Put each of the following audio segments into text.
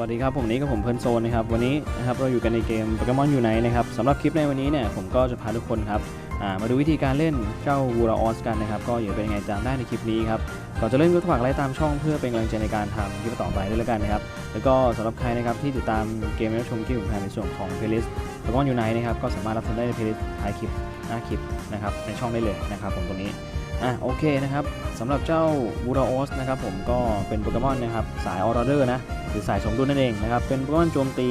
สวัสดีครับผมนี้กับผมเพิร์นโซนนะครับวันนี้นะครับเราอยู่กันในเกมโปเกมอนอยู่ไหนนะครับสำหรับคลิปในวันนี้เนี่ยผมก็จะพาทุกคนครับามาดูวิธีการเล่นเจ้าวูราออสกันนะครับก็อย่าเป็นยังไงตามได้ในคลิปนี้ครับก่อนจะเล่นก็ฝากไลค์ตามช่องเพื่อเป็นกำลังใจในการทำคลิปต่อไปด้วยแล้วกันนะครับแล้วก็สำหรับใครนะครับที่ติดตามเกมและชมคลิปของผมในส่วนของเพลย์ลิสต์โปเกมอนอยู่ไหนนะครับก็สามารถรับชมได้ในเพลย์ลิสต์ท้ายคลิปหน้าคลิปนะครับในช่องได้เลยนะครับผมตรงนี้ อะโอเคนะครับสำหรับเจ้าบูราโอสนะครับผมก็เป็นโปเกมอนนะครับสายออร์เดอร์นะหรือสายสมดุลนั่นเองนะครับเป็นโปเกมอนโจมตี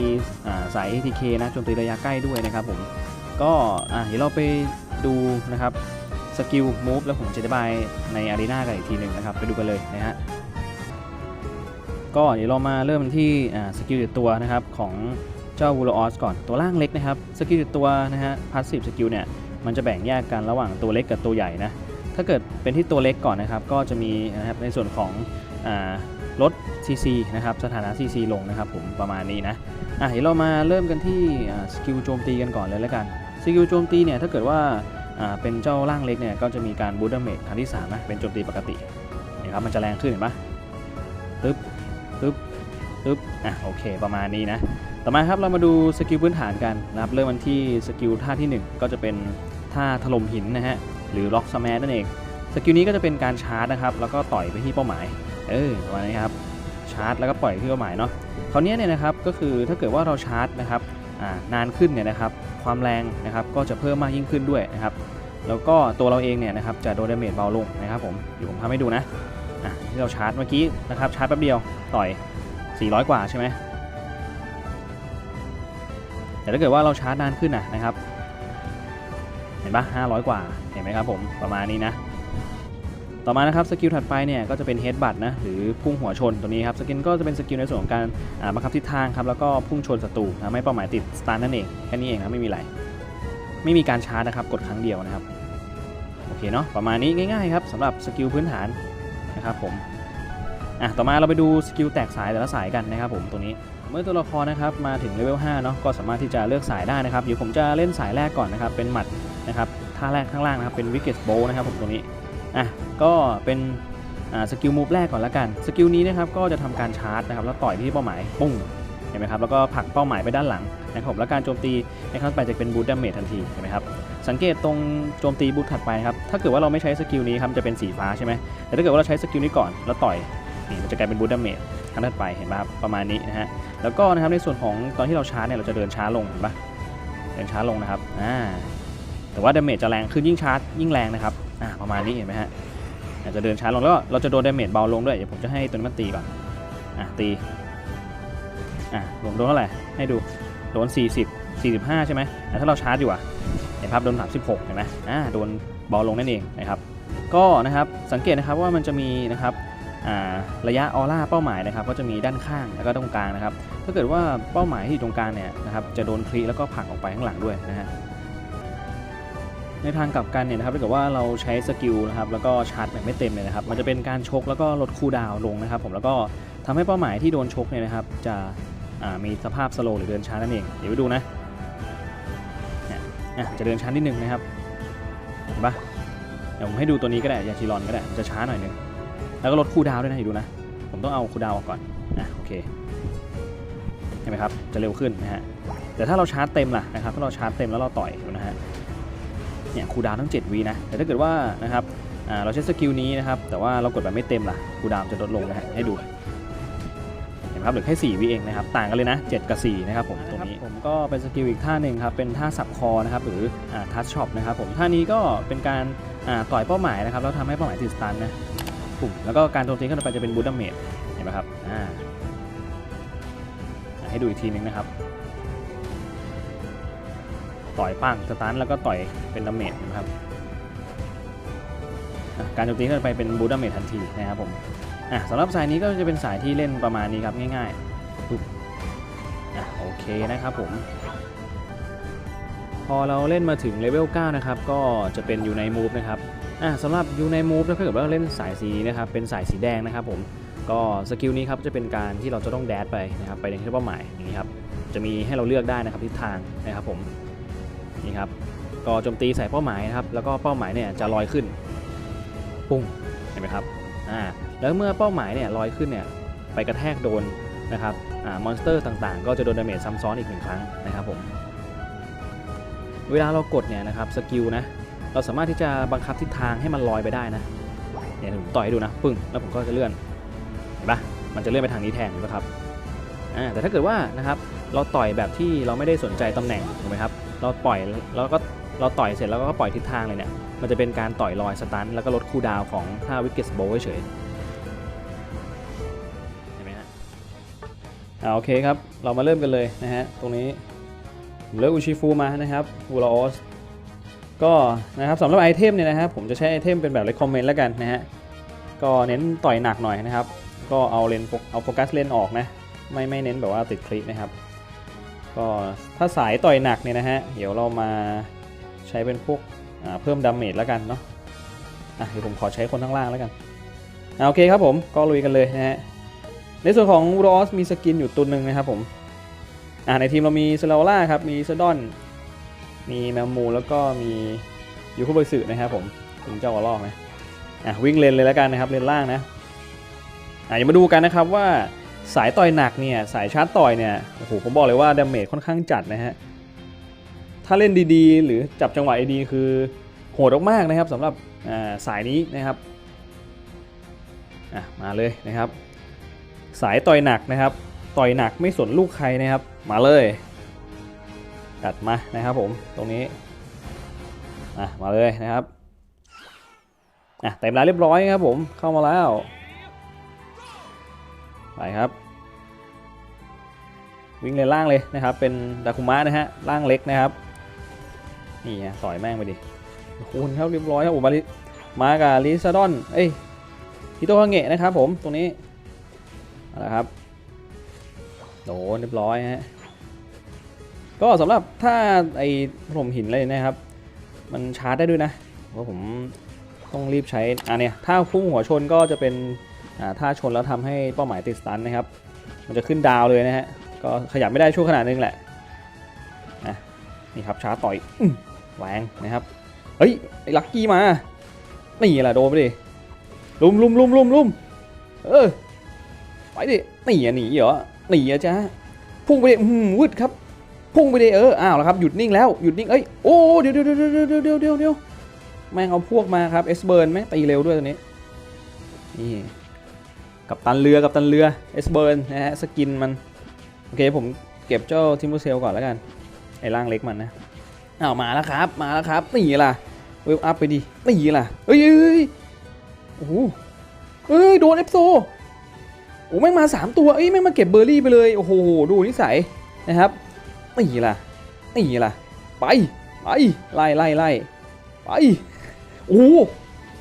อ่าสาย ATK นะโจมตีระยะใกล้ด้วยนะครับผมก็อะเดี๋ยวเราไปดูนะครับสกิลมูฟแล้วผมจะอธิบายในอารีนากันอีกทีหนึ่งนะครับไปดูกันเลยนะฮะก็เดี๋ยวเรามาเริ่มที่อ่าสกิลติดตัวนะครับของเจ้าบูราออสก่อนตัวล่างเล็กนะครับสกิลติดตัวนะฮะพาสซีฟสกิลเนี่ยมันจะแบ่งแยกกันระหว่างตัวเล็กกับตัวใหญ่นะ ถ้าเกิดเป็นที่ตัวเล็กก่อนนะครับ ก็จะมีนะครับในส่วนของอลด CC นะครับสถานะ CC ลงนะครับผมประมาณนี้นะอะเดี๋ยวเรามาเริ่มกันที่สกิลโจมตีกันก่อนเลยแล้วกันสกิลโจมตีเนี่ยถ้าเกิดว่าเป็นเจ้าร่างเล็กเนี่ยก็จะมีการบูตเตอร์เมทครั้งที่3นะเป็นโจมตีปกตินะครับมันจะแรงขึ้นเห็นปะตึ๊บตึ๊บตึ๊บอะโอเคประมาณนี้นะต่อมาครับเรามาดูสกิลพื้นฐานกันนะครับเริ่มกันที่สกิลท่าที่หนึ่งก็จะเป็นท่าถล่มหินนะฮะ หรือล็อกสแมนนั่นเองสกิลนี้ก็จะเป็นการชาร์จนะครับ แล้วก็ต่อยไปที่เป้าหมาย เออประมาณนี้ครับ ชาร์จแล้วก็ปล่อยที่เป้าหมายเนาะ คราวนี้เนี่ยนะครับ ก็คือถ้าเกิดว่าเราชาร์จนะครับอ่านานขึ้นเนี่ยนะครับ ความแรงนะครับ ก็จะเพิ่มมากยิ่งขึ้นด้วยนะครับ แล้วก็ตัวเราเองเนี่ยนะครับ จะโดนดาเมจเบาลงนะครับผม เดี๋ยวผมทำให้ดูนะอะที่เราชาร์จเมื่อกี้นะครับ ชาร์จแป๊บเดียว ต่อย 400 กว่าใช่ไหมแต่ถ้าเกิดว่าเราชาร์จนานขึ้นนะนะครับ ห็นปะ500 กว่า เห็นไหมครับผมประมาณนี้นะ ต่อมานะครับสกิลถัดไปเนี่ยก็จะเป็นเฮดบัตนะหรือพุ่งหัวชนตัวนี้ครับสกิลก็จะเป็นสกิลในส่วนของการบังคับทิศทางครับแล้วก็พุ่งชนศัตรูทำให้เป้าหมายติดสตาร์นั่นเองแค่นี้เองครับไม่มีอะไรไม่มีการชาร์จนะครับกดครั้งเดียวนะครับโอเคเนาะประมาณนี้ง่ายๆครับสำหรับสกิลพื้นฐานนะครับผมอะต่อมาเราไปดูสกิลแตกสายแต่ละสายกันนะครับผมตรงนี้เมื่อตัวละครนะครับมาถึงเลเวล5เนาะก็สามารถที่จะเลือกสายได้นะครับเดี๋ยวผมจะเล่นสายแรกก่อนนะครับเป็นหมัด นะครับท่าแรกข้างล่างนะครับเป็นวิกเก็ตโบนะครับผมตรงนี้อะก็เป็นอ่าสกิลมูฟแรกก่อนละกันสกิลนี้นะครับก็จะทำการชาร์จนะครับแล้วต่อยที่เป้าหมายปุ้งเห็นไหมครับแล้วก็ผลักเป้าหมายไปด้านหลังนะครับผมแล้วการโจมตีในครั้งต่อไปจะเป็นบูทดาเมจทันทีเห็นไหมครับสังเกตตรงโจมตีบูทถัดไปครับถ้าเกิดว่าเราไม่ใช้สกิลนี้ครับจะเป็นสีฟ้าใช่ไหมแต่ถ้าเกิดว่าเราใช้สกิลนี้ก่อนแล้วต่อยนี่มันจะกลายเป็นบูทดาเมจครั้งถัดไปเห็นไหมครับประมาณนี้นะฮะแล้วก็นะครับในส่วนของตอนที่เราชาร์จเนี่ยเราจะเดินช้าลงเห็นปะเดินช้าลงนะครับอ่า แต่ว่าดาเมจจะแรงขึ้นยิ่งชาร์จยิ่งแรงนะครับอ่าประมาณนี้เห็นไหมฮะอาจจะเดินช้าลงแล้วก็เราจะโดนดาเมจเบาลงด้วยเดี๋ยวผมจะให้ตัวนี้มันตีก่อนอะตีอะลงโดนเท่าไหร่ให้ดูโดน 40 45 ใช่ไหมแต่ถ้าเราชาร์จอยู่อะเห็นภาพโดน 36 เห็นไหมอ่าโดนเบาลงนั่นเองนะครับก็นะครับสังเกตนะครับว่ามันจะมีนะครับอ่าระยะออร่าเป้าหมายนะครับก็จะมีด้านข้างแล้วก็ตรงกลางนะครับถ้าเกิดว่าเป้าหมายที่อยู่ตรงกลางเนี่ยนะครับจะโดนคลีแล้วก็ผลักออกไปข้างหลังด้วยนะฮะ ในทางกลับกันเนี่ยนะครับถ้าเกิดว่าเราใช้สกิลนะครับแล้วก็ชาร์จแบบไม่เต็มเลยนะครับมันจะเป็นการชกแล้วก็ลดคูดาวลงนะครับ ผมแล้วก็ทำให้เป้าหมายที่โดนชกเนี่ยนะครับ จะมีสภาพสโลว์หรือเดินช้านั่นเองเดี๋ยวไปดูนะเนี่ยจะเดินช้านิดนึงนะครับเห็นปะเดี๋ยวผมให้ดูตัวนี้ก็ได้ยาชิรอนก็ได้จะช้าหน่อยนึงแล้วก็ลดคูดาวด้วยนะเดี๋ยวดูนะ ผมต้องเอาคูดาวออกก่อนอะโอเคเห็นไหมครับจะเร็วขึ้นนะฮะแต่ถ้าเราชาร์จเต็มล่ะนะครับถ้าเราชาร์จเต็มแล้วเราต่อยนะฮะ เนี่ยคูลดาวน์ตั้ง 7วินะ แต่ถ้าเกิดว่านะครับอ่าเราใช้สกิลนี้นะครับ แต่ว่าเรากดแบบไม่เต็มล่ะคูลดาวน์จะลดลงนะฮะให้ดูเห็นไหมครับเหลือแค่4วิเองนะครับ ต่างกันเลยนะ 7 กับ 4 นะครับผมตรงนี้ผมก็เป็นสกิลอีกท่าหนึ่งครับ เป็นท่าสับคอนะครับหรืออ่าทัชช็อปนะครับผมท่านี้ก็เป็นการอ่าต่อยเป้าหมายนะครับแล้วทำให้เป้าหมายติดสตันนะปุ่มแล้วก็การโจมตีขึ้นไปจะเป็นบูทดาเมจเห็นไหมครับอ่าให้ดูอีกทีนึงนะครับ ต่อยปั้งสตันแล้วก็ต่อยเป็นดาเมจนะครับการโจมตีขึ้นไปเป็นบูดาเมจทันทีนะครับผมอะสำหรับสายนี้ก็จะเป็นสายที่เล่นประมาณนี้ครับง่ายๆอะโอเคนะครับผม พอเราเล่นมาถึงเลเวล 9 นะครับ ก็จะเป็นอยู่ในมูฟนะครับอะสำหรับอยู่ในมูฟถ้าเกิดว่าเราเล่นสายสีนะครับเป็นสายสีแดงนะครับผมก็สกิลนี้ครับจะเป็นการที่เราจะต้องแดดไปนะครับไปในที่เป้าหมายอย่างนี้ครับจะมีให้เราเลือกได้นะครับทิศทางนะครับผม นี่ครับก็โจมตีใส่เป้าหมายนะครับแล้วก็เป้าหมายเนี่ยจะลอยขึ้นปุ้งเห็นไหมครับอ่าแล้วเมื่อเป้าหมายเนี่ยลอยขึ้นเนี่ยไปกระแทกโดนนะครับอ่ามอนสเตอร์ต่างๆ ก็จะโดนดาเมจซ้ำซ้อนอีกหนึ่งครั้งนะครับผมเวลาเรากดเนี่ยนะครับสกิลนะเราสามารถที่จะบังคับทิศทางให้มันลอยไปได้นะเนี่ยผมต่อยให้ดูนะปึ้งแล้วผมก็จะเลื่อนเห็นปะมันจะเลื่อนไปทางนี้แทนเห็นปะครับอ่าแต่ถ้าเกิดว่านะครับเราต่อยแบบที่เราไม่ได้สนใจตำแหน่งถูกไหมครับ เราปล่อยแล้วก็เราต่อยเสร็จแล้วก็ปล่อยทิศทางเลยเนี่ยมันจะเป็นการต่อยลอยสตันแล้วก็ลดคูดาวของท่าวิกเก็ตโบเฉยเห็นไหมฮะอ่าโอเคครับ เรามาเริ่มกันเลยนะฮะ ตรงนี้ผมเลือกอุชิฟูมานะครับวูลาออสก็นะครับสำหรับไอเทมเนี่ยนะครับผมจะใช้ไอเทมเป็นแบบ recommend แล้วกันนะฮะ ก็เน้นต่อยหนักหน่อยนะครับ ก็เอาเลนเอาโฟกัสเลนออกนะ ไม่ไม่เน้นแบบว่าติดคลิปนะครับ ก็ถ้าสายต่อยหนักเนี่ยนะฮะ เดี๋ยวเรามาใช้เป็นพวกเพิ่มดาเมจแล้วกันเนาะอะเดี๋ยวผมขอใช้คนข้างล่างแล้วกันอ่าโอเคครับผมก็ลุยกันเลยนะฮะ ในส่วนของรอสมีสกินอยู่ตัวหนึ่งนะครับผมอ่าในทีมเรามีเซลล่าครับมีเซดอน มีแมมมูแล้วก็มียูคุบสึนะครับผมถึงเจ้ากระรอกนะอะวิ่งเลนเลยแล้วกันนะครับเลนล่างนะอะอย่ามาดูกันนะครับว่า สายต่อยหนักเนี่ยสายชาร์จต่อยเนี่ยโอ้โหผมบอกเลยว่าดาเมจค่อนข้างจัดนะฮะถ้าเล่นดีๆ หรือจับจังหวะดีๆคือโหดมากๆนะครับสำหรับสายนี้นะครับมาเลยนะครับ สายต่อยหนักนะครับ ต่อยหนักไม่สนลูกใครนะครับ มาเลยจัดมานะครับผมตรงนี้มาเลยนะครับอะเต็มแล้วเรียบร้อยครับผมเข้ามาแล้ว ไปครับ วิ่งเลยล่างเลยนะครับ เป็นดาคุมะนะฮะล่างเล็กนะครับนี่ฮะต่อยแม่งไปดิคุณครับเรียบร้อยครับผมมาลิมากับลิซาดอนเอ้ยฮิโตฮาเงะนะครับผมตรงนี้เอาละครับโดนเรียบร้อยฮะก็สำหรับถ้าไอ้ถล่มหินเลยนะครับ มันชาร์จได้ด้วยนะเพราะผมต้องรีบใช้อ่าเนี่ยถ้าพุ่งหัวชนก็จะเป็น ถ้าชนแล้วทำให้เป้าหมายติดสตันนะครับ มันจะขึ้นดาวเลยนะฮะ ก็ขยับไม่ได้ช่วงขนาดนึงแหละนี่ครับช้าต่อยแหวงนะครับ เฮ้ยไอ้ลักกี้มา นี่แหละโดนไปดิ ลุมลุมลุมลุมลุมเออ ไปดิ หนีอะหนีเหรอ หนีอะจ้าพุ่งไปดิอืมวืดครับ พุ่งไปดิเออ อ้าวแล้วครับ หยุดนิ่งแล้ว หยุดนิ่ง เอ้ย โอ้ เดี๋ยวเดี๋ยวเดี๋ยวเดี๋ยวเดี๋ยวเดี๋ยวแม่งเอาพวกมาครับ เอสเบิร์นแม่งตีเร็วด้วยตัวนี้ นี่ กับตันเรือกับตันเรือเอสเบิร์นนะฮะสกินมันโอเคผมเก็บเจ้าทิมเบอร์เซลก่อนแล้วกันไอ้ร่างเล็กมันนะอ้าวมาแล้วครับมาแล้วครับนี่ล่ะเวฟอัพไปดินี่ล่ะเอ้ยเอ้ยเอ้ยโอ้โหเอ้ยโดนเอฟโซโอ้แม่งมาสามตัวเอ้ยแม่งมาเก็บเบอร์รี่ไปเลยโอ้โหดูนิสัยนะครับนี่ล่ะนี่ล่ะไปไปไล่ไล่ไล่ไปโอ้โห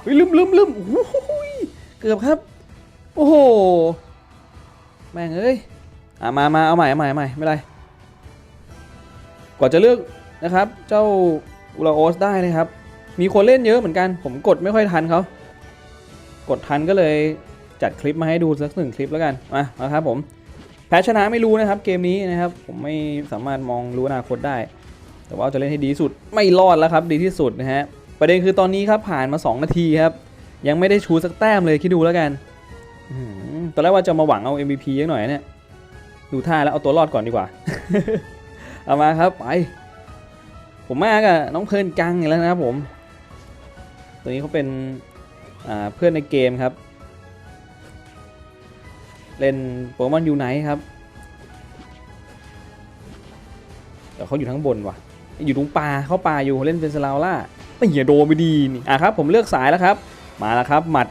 เฮ้ยลืมลืมลืมโอ้โหเกือบครับ โอ้โห แม่งเอ้ยอะมามาเอาใหม่เอาใหม่เอาใหม่ไม่เป็นไร กว่าจะเลือกนะครับ เจ้าอุลาโอสได้นะครับ มีคนเล่นเยอะเหมือนกัน ผมกดไม่ค่อยทันเขา กดทันก็เลยจัดคลิปมาให้ดูสักหนึ่งคลิปแล้วกัน มามาครับผม แพ้ชนะไม่รู้นะครับเกมนี้นะครับ ผมไม่สามารถมองรู้อนาคตได้ แต่ว่าจะเล่นให้ดีสุด ไม่รอดแล้วครับ ดีที่สุดนะฮะ ประเด็นคือตอนนี้ครับผ่านมา 2 นาทีครับ ยังไม่ได้ชูสักแต้มเลยคิดดูแล้วกัน ตอนแรกว่าจะมาหวังเอา MVP ยักหน่อยเนี่ย ดูท่าแล้วเอาตัวรอดก่อนดีกว่า เอามาครับไป ผมมากอะน้องเพลินกังอีกแล้วนะครับผม ตัวนี้เขาเป็นอ่าเพื่อนในเกมครับ เล่นโปเกมอนยูไนท์ครับแต่เขาอยู่ทั้งบนว่ะ อยู่ตรงป่าเขาป่าอยู่เล่นเป็นสลาวล่าไม่เหี้ยโดนไปดีนี่อะครับ ผมเลือกสายแล้วครับ มาแล้วครับ หมัด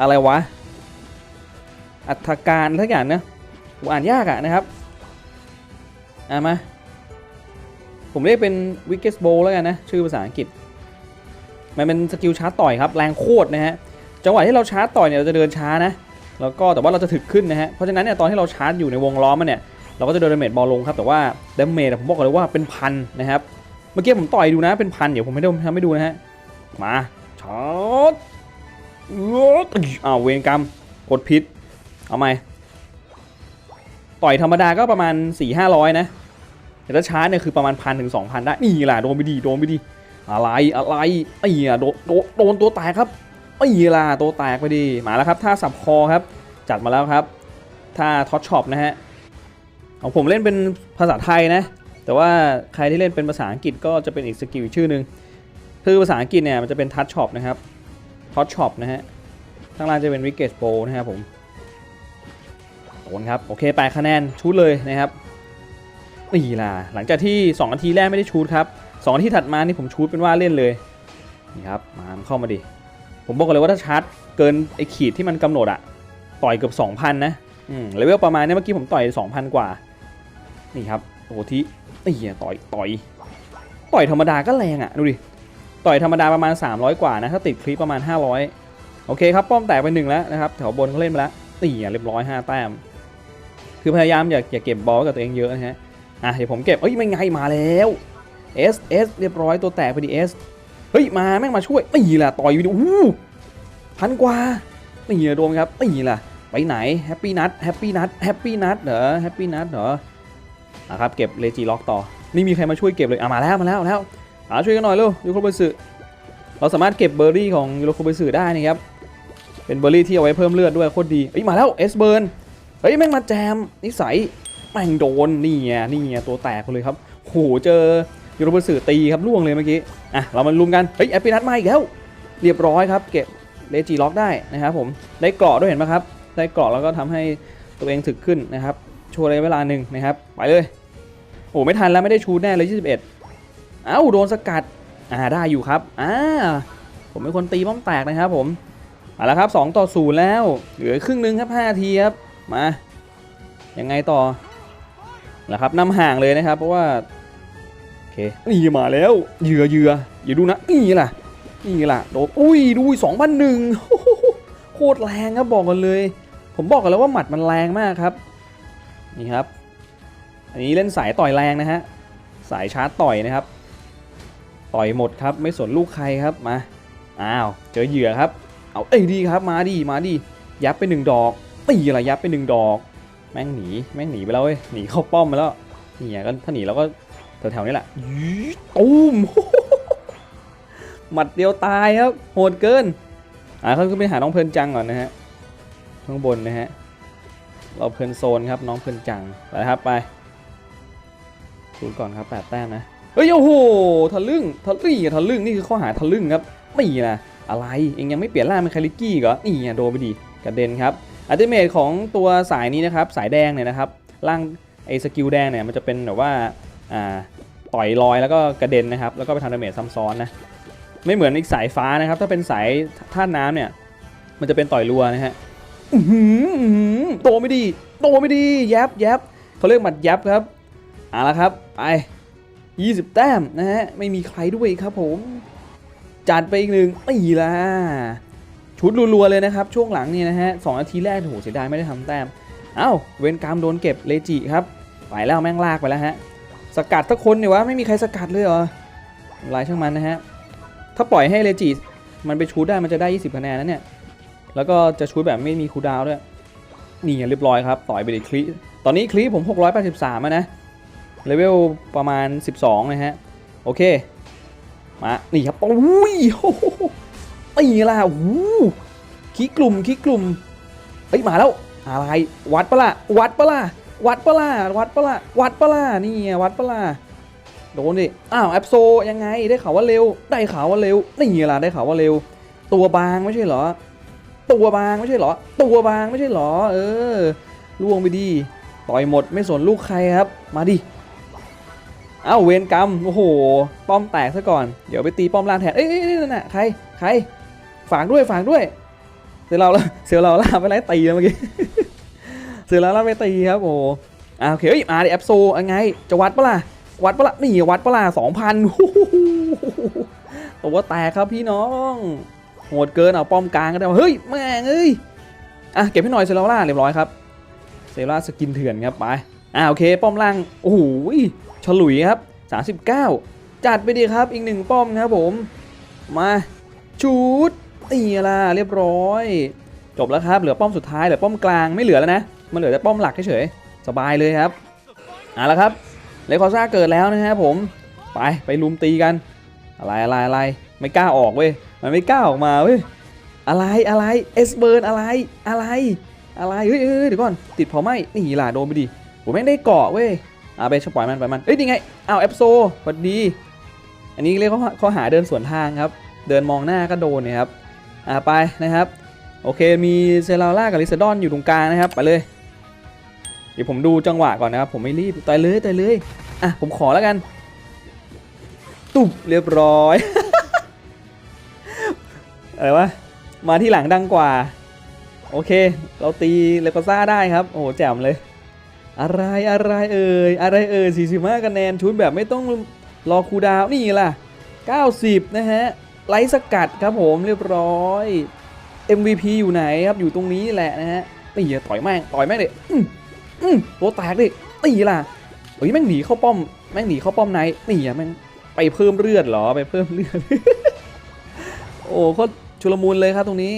อะไรวะ อัฐการทักอย่างนะผมอ่านยากอะนะครับอะมา ผมเรียกเป็นวิกเกสโบแล้วกันนะ ชื่อภาษาอังกฤษ มันเป็นสกิลชาร์จต่อยครับ แรงโคตรนะฮะ จังหวะที่เราชาร์จต่อยเนี่ยเราจะเดินช้านะ แล้วก็แต่ว่าเราจะถึกขึ้นนะฮะ เพราะฉะนั้นเนี่ยตอนที่เราชาร์จอยู่ในวงล้อมมันเนี่ยเราก็จะโดนดาเมจบอลลงครับ แต่ว่าดาเมจผมบอกเลยว่าเป็นพันนะครับ เมื่อกี้ผมต่อยดูนะ เป็นพัน เดี๋ยวผมไม่ได้ทำให้ดูนะฮะ มาชาร์จอ้าวเวรกรรม กดพิษ เอาไหมต่อยธรรมดาก็ประมาณ4 5 0 0นะ แต่ถ้าชาร์จเนี่ยคือประมาณพันถึงสองพันได้ นี่แหละโดนไปดีโดนไปดี อะไรอะไรไอ้เหี้ยโดนโดนโดนตัวแตกครับไอ้เหี้ยล่ะตัวแตกไปดี มาแล้วครับท่าสับคอครับ จัดมาแล้วครับท่าท็อตช็อปนะฮะของผมเล่นเป็นภาษาไทยนะ แต่ว่าใครที่เล่นเป็นภาษาอังกฤษก็จะเป็นอีกสกิลชื่อหนึ่งคือภาษาอังกฤษเนี่ยมันจะเป็นทัชช็อปนะครับทัชช็อปนะฮะข้างล่างจะเป็นวิกเกตโปนะครับผม โดนครับ โอเคแปคะแนนชูดเลยนะครับนี่ล่ะหลังจากที่2นาทีแรกไม่ได้ชูดครับ2นาทีถัดมานี่ผมชูดเป็นว่าเล่นเลยนี่ครับมาเข้ามาดิผมบอกเลยว่าถ้าชาร์จเกินไอขีดที่มันกำหนดอะต่อยเกือบ2,000 นะอืมเลเวลประมาณเนี้ยเมื่อกี้ผมต่อย 2,000 กว่า นี่ครับโอ้โหที่นี่อะต่อยต่อยต่อยธรรมดาก็แรงอะดูดิต่อยธรรมดาประมาณ 300 กว่านะถ้าติดคลิปประมาณ 500 โอเคครับป้อมแตกไปหนึ่งแล้วนะครับแถวบนเขาเล่นไปแล้วตีเรียบร้อย 5 แต้ม คือพยายามอย่าอย่าเก็บบอลกับตัวเองเยอะนะฮะอะเดี๋ยวผมเก็บเอ้ยไม่ไงมาแล้ว S S เรียบร้อยตัวแตกพอดี S เฮ้ยมาแม่งมาช่วยตีแหละต่อยวิดีโอ้โหพันกว่าตีแหละโดนครับตีแหละไปไหนแฮปปี้นัทแฮปปี้นัทแฮปปี้นัทเหรอแฮปปี้นัทเหรออะครับเก็บเลจิล็อกต่อนี่มีใครมาช่วยเก็บเลยอะมาแล้วมาแล้วแล้วอะช่วยกันหน่อยเร็วยูโคเบสึเราสามารถเก็บเบอร์รี่ของยูโคเบสึได้นะครับเป็นเบอร์รี่ที่เอาไว้เพิ่มเลือดด้วยโคตรดีเอ้ยมาแล้วเอสเบิร์น เฮ้ยแม่งมาแจมนิสัยแม่งโดนนี่ไงนี่ไงตัวแตกเลยครับโหเจอยูโรเบสือตีครับล่วงเลยเมื่อกี้อะเรามาลุมกันเฮ้ยแอปปี้นัทมาอีกแล้วเรียบร้อยครับเก็บเลจีล็อกได้นะครับผมได้เกราะด้วยเห็นไหมครับได้เกราะแล้วก็ทำให้ตัวเองถึกขึ้นนะครับช่วระยะเวลาหนึ่งนะครับไปเลยโอ้ไม่ทันแล้วไม่ได้ชูแน่เลย 21 เอ้าโดนสกัดอ่าได้อยู่ครับอ่าผมเป็นคนตีป้อมแตกนะครับผมเอาละครับ 2 ต่อ 0 แล้ว เหลือครึ่งหนึงครับ5ทีครับ มายังไงต่อแล้วครับนำห่างเลยนะครับ เพราะว่าโอเคนี่มาแล้วเหยื่อเหยื่ออย่าดูนะนี่ล่ะนี่ล่ะโดนอุ้ยดูสองพันหนึ่งโคตรแรงครับบอกกันเลย ผมบอกกันแล้วว่าหมัดมันแรงมากครับนี่ครับ อันนี้เล่นสายต่อยแรงนะฮะสายชาร์จต่อยนะครับ ต่อยหมดครับไม่สนลูกใครครับมาอ้าวเจอเหยื่อครับเอาเอ้ยดีครับมาดิมาดิยับไปหนึ่งดอก ตีอะไรยับไปหนึ่งดอก แม่งหนีแม่งหนีไปแล้วเว้ยหนีเข้าป้อมไปแล้วนี่ไงก็ถ้าหนีเราก็แถวๆนี้แหละยีดตูมหมัดเดียวตายครับโหดเกินอ่าเขาขึ้นไปหาน้องเพลินจังก่อนนะฮะข้างบนนะฮะเราเพลินโซนครับน้องเพลินจังไปครับไปดูก่อนครับแปดแต้มนะเฮ้ยโอ้โหทะลึ่งทะลึ่งทะลึ่งนี่คือข้อหาทะลึ่งครับไม่นะอะไรเองยังไม่เปลี่ยนร่างเป็นคาริกี้กเหรอนี่ไงโดนไปดีกระเด็นครับ อัลติเมทของตัวสายนี้นะครับสายแดงเนี่ยนะครับร่างไอ้สกิลแดงเนี่ยมันจะเป็นแบบว่าอ่าต่อยลอยแล้วก็กระเด็นนะครับแล้วก็ไปทำดาเมจซ้ำซ้อนนะไม่เหมือนอีกสายฟ้านะครับ ถ้าเป็นสายธาน้ำเนี่ยมันจะเป็นต่อยรัวนะฮะโตไม่ดี โตไม่ดี ยับยับเขาเรียกหมัดยับครับเอาละครับไป20 แต้มนะฮะไม่มีใครด้วยครับผม จัดไปอีกหนึ่งตีละ ชุดรัวๆเลยนะครับ ช่วงหลังนี่นะฮะสองนาทีแรกโหเสียดายไม่ได้ทำแต้มเอ้าเวนกรามโดนเก็บเลจิครับไปแล้วแม่งลากไปแล้วฮะสกัดทุกคนเนี่ยวะไม่มีใครสกัดเลยเหรอลายช่างมันนะฮะถ้าปล่อยให้เลจิมันไปชูดได้มันจะได้ 20คะแนนนะเนี่ยแล้วก็จะชูดแบบไม่มีคูดาวด้วยนี่เรียบร้อยครับต่อยไปดิคลิตอนนี้คลิผม 683อะนะเลเวลประมาณ 12 นะฮะ โอเค มา นี่ครับ โอ้ยโอ้โห ตีล่ะโอ้โหขี้กลุ่มขี้กลุ่มเฮ้ยมาแล้วอะไรวัดปะล่ะวัดปะล่ะวัดปะล่ะวัดปะล่ะวัดปะล่ะนี่ไงวัดปะล่ะโดนดิอ้าวแอปโซยังไงได้ข่าวว่าเร็ว ได้ข่าวว่าเร็วนี่ล่ะได้ข่าวว่าเร็ว ตัวบางไม่ใช่เหรอ ตัวบางไม่ใช่เหรอ ตัวบางไม่ใช่เหรอ เออล่วงไปดีต่อยหมดไม่สนลูกใครครับ มาดิเอ้าเวรกรรมโอ้โห ป้อมแตกซะก่อน เดี๋ยวไปตีป้อมล่างแทนเอ้ยนั่นน่ะใครใคร ฝากด้วยฝากด้วย เสือเราเสือเราล่าไปไล่ตีแล้วเมื่อกี้เสือเราล่าไปตีครับโอ้โหอ่าโอเคเอ้ยมาดิแอปโซยังไง จะวัดปะล่ะวัดปะล่ะนี่วัดปะล่ะสองพันตัวแตกครับพี่น้องโหดเกินเอาป้อมกลางก็ได้เฮ้ยแม่งเอ้ยอะเก็บให้หน่อยเซราล่าเรียบร้อยครับเซราสกินเถื่อนครับไปอ่าโอเค ป้อมล่างโอ้โหฉลุยครับ 39 จัดไปดีครับอีกหนึ่งป้อมครับผม มาชูด ตีละเรียบร้อย จบแล้วครับ เหลือป้อมสุดท้ายเหลือป้อมกลางไม่เหลือแล้วนะ มันเหลือแต่ป้อมหลักเฉยสบายเลยครับเอาละครับเลคอซ่าเกิดแล้วนะครับผมไปไปลุมตีกัน อะไรอะไรอะไรไม่กล้าออกเว้ยมันไม่กล้าออกมาเว้ยอะไรอะไรเอสเบิร์นอะไรอะไรอะไรเฮ้ยเดี๋ยวก่อนติดเผาไหมนี่ล่ะโดนไปดิผมแม่งได้เกาะเว้ยเอาไปปล่อยมันปล่อยมันเอ้ยนี่ไงอ้าวแอปโซสวัสดี อันนี้เรียกเขาเขาหาเดินสวนทางครับ เดินมองหน้าก็โดนเนี่ยครับ อ่าไปนะครับ โอเคมีเซราล่ากับลิซดอนอยู่ตรงกลางนะครับไปเลยเดี๋ยวผมดูจังหวะก่อนนะครับ ผมไม่รีบต่อยเลยต่อยเลยอะผมขอแล้วกัน ตุบเรียบร้อยอะไรวะมาที่หลังดังกว่า โอเค เราตีเลโกซ่าได้ครับ โอ้โหแจ่มเลย อะไรอะไรเอ่ยอะไรเอ่ย45คะแนนชุดแบบไม่ต้องรอคูดาวน์นี่ล่ะ 90 นะฮะ ไลท์สกัดครับผมเรียบร้อย MVP อยู่ไหนครับอยู่ตรงนี้แหละนะฮะตีอะต่อยแม่งต่อยแม่งเลยอืมอืมตัวแตกดิตีล่ะเฮ้ยแม่งหนีเข้าป้อมแม่งหนีเข้าป้อมไหนตีอะแม่งไปเพิ่มเลือดเหรอไปเพิ่มเลือดโอ้โคตรชุลมุนเลยครับตรงนี้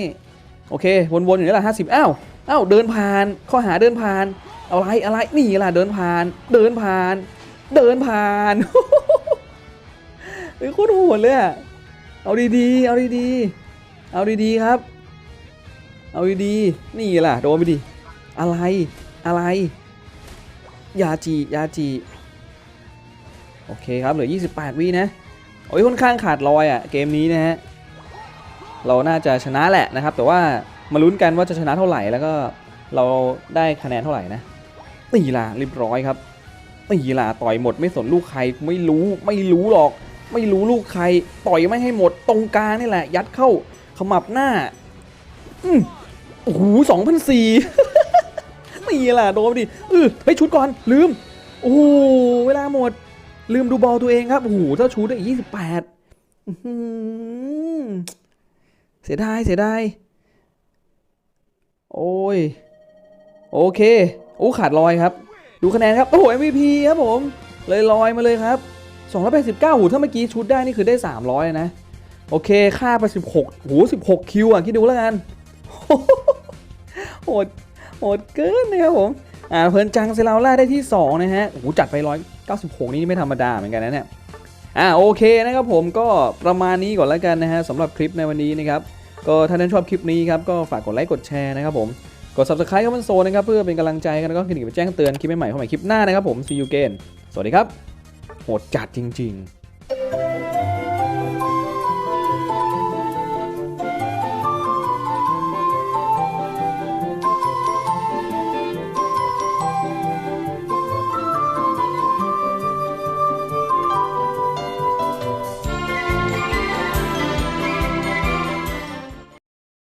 โอเควนๆอยู่นี่แหละห้าสิบอ้าวอ้าวเดินผ่านข้อหาเดินผ่านอะไรอะไรนี่ล่ะเดินผ่าน เดินผ่าน เดินผ่านเฮ้ยโคตรโหดเลยอะ เอาดีๆ เอาดีๆ เอาดีๆ ครับ เอาดีๆ นี่ล่ะ โดนไปดิ อะไร อะไร ยาจี ยาจี โอเคครับ เหลือ 28 วินะ โอ้ยค่อนข้างขาดลอยอะ่ะ เกมนี้นะฮะ เราน่าจะชนะแหละนะครับ แต่ว่ามาลุ้นกันว่าจะชนะเท่าไหร่ แล้วก็เราได้คะแนนเท่าไหร่นะตีล่ะเรียบร้อยครับตีล่ะต่อยหมดไม่สนลูกใคร ไม่รู้ ไม่รู้หรอก ไม่รู้ลูกใคร ต่อยไม่ให้หมดตรงกลางนี่แหละ ยัดเข้าขมับหน้า อืมโอ้โหสองพันสี่นี่แหละโดนดิเออเฮ้ยชุดก่อนลืม โอ้โหเวลาหมด ลืมดูบอลตัวเองครับโอ้โหถ้าชุดได้ยี่สิบแปดเสียดายเสียดายโอ้ย โอเค โอ้ขาดลอยครับ ดูคะแนนครับ โอ้โห MVP ครับผม เลยลอยมาเลยครับ 289หูถ้าเมื่อกี้ชุดได้นี่คือได้300เลยนะ โอเค ค่าไป16หู16คิวอะ คิดดูแล้วกัน โหด โหดเกินนะครับผม อ่า เพลินจังเซลาล่าได้ที่2นะฮะโอ้โหจัดไป196นี่ไม่ธรรมดาเหมือนกันนะเนี่ย อ่า โอเคนะครับผม ก็ประมาณนี้ก่อนแล้วกันนะฮะสำหรับคลิปในวันนี้นะครับ ก็ถ้าท่านชอบคลิปนี้ครับก็ฝากกดไลค์กดแชร์นะครับผม กด subscribe ครับมันโซนะครับเพื่อเป็นกำลังใจกันแล้วก็คลิกไปแจ้งเตือนคลิปใหม่ๆเข้าใหม่คลิปหน้านะครับผม see you again สวัสดีครับ โหดจัดจริง ๆ